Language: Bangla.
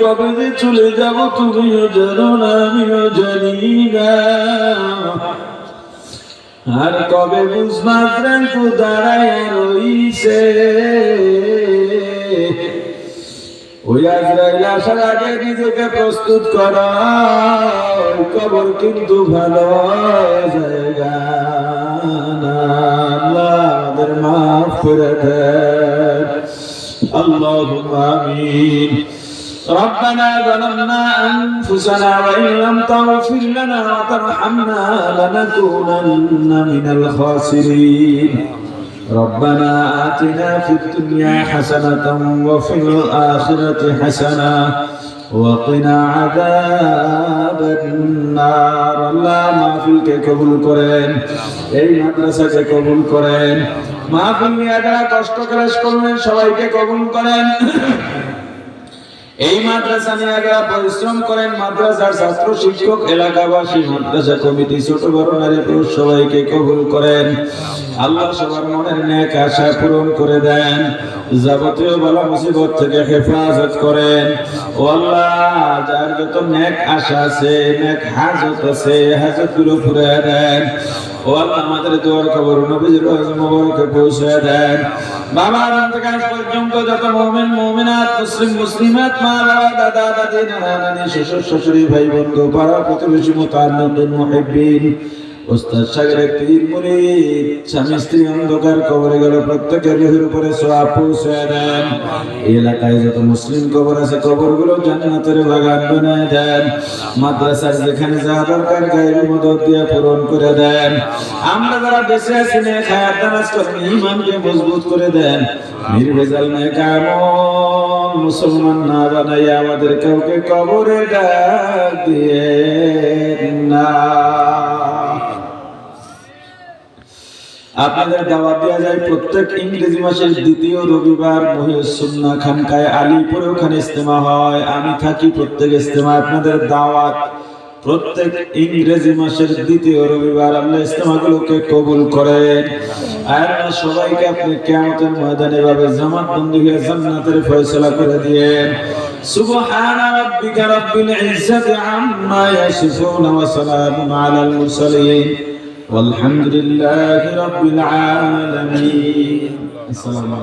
কবে যে চলে যাব তুমিও জানো না আমিও জানি না আর কবে বুঝমাত্রেন তো দাঁড়ায় রইছে ওই আজরাইল আসার আগে নিজেকে প্রস্তুত করা ওই কবর কিন্তু ভালো জায়গা না আল্লাহ আমাদের মাফ করে দেন اللهم آمين ربنا ظلمنا أنفسنا وإن لم تغفر لنا وترحمنا لنكونن من الخاسرين ربنا آتنا في الدنيا حسنة وفي الآخرة حسنة وقنا عذاب النار الله মাহফিলকে কবুল করেন এই মাদ্রাসাকে কবুল করেন মাহফিল নিয়ে যারা কষ্ট ক্লাস করবেন সবাইকে কবুল করেন এই মাদ্রাসা নিয়ে যারা পরিশ্রম করেন, মাদ্রাসার ছাত্র, শিক্ষক, এলাকাবাসী, মাদ্রাসা কমিটি, ছোট বড় নারী পুরুষ সবাইকে কবুল করেন। আল্লাহ সবার মনের নেক আশা পূরণ করে দেন। যাবতীয় বালা মুসিবত থেকে হেফাজত করেন। ও আল্লাহ, যার যত নেক আশা আছে, নেক হাজত আছে হাজতগুলো ফুরে দেন। ও আল্লাহ, আমাদের দোয়ার খবর নবীর মোবারকে পৌঁছে দেন। বাবার অন্তকাল পর্যন্ত যত মুমিন, মুমিনাত, মুসলিম, মুসলিমাত মা এলাকায় যত মুসলিম কবর আছে, কবরগুলো জান্নাতের বাগান বানায় দেন। মাদ্রাসার যেখানে যা দরকার গায়ের মদত দিয়ে পূরণ করে দেন। আমরা যারা বেঁচে আছি নে করেন ইমানকে মজবুত করে দেন। নির্ভেজাল মুসলমান না বানাই আমাদের কাউকে কবরে ডাক দিয়ে না। আপনাদের দাওয়াত দেওয়া যায় প্রত্যেক ইংরেজি মাসের দ্বিতীয় রবিবার মহিউসুন্না খানকায় আলিপুরে ওখানে ইস্তেমা হয়। আমি থাকি প্রত্যেক ইস্তেমা আপনাদের দাওয়াত প্রত্যেক ইংরেজি মাসের দ্বিতীয় রবিবার আল্লাহ ইস্তেমাগুলোকে কবুল করেন আর আল্লাহ সবাইকে আপনি কিয়ামতের ময়দানে ভাবে জামাত বন্ধু হয়ে জান্নাতের ফয়সালা করে দিয়েন سبحان ربك رب العزة عما يصفون وسلام على المرسلين والحمد لله رب العالمين السلام عليكم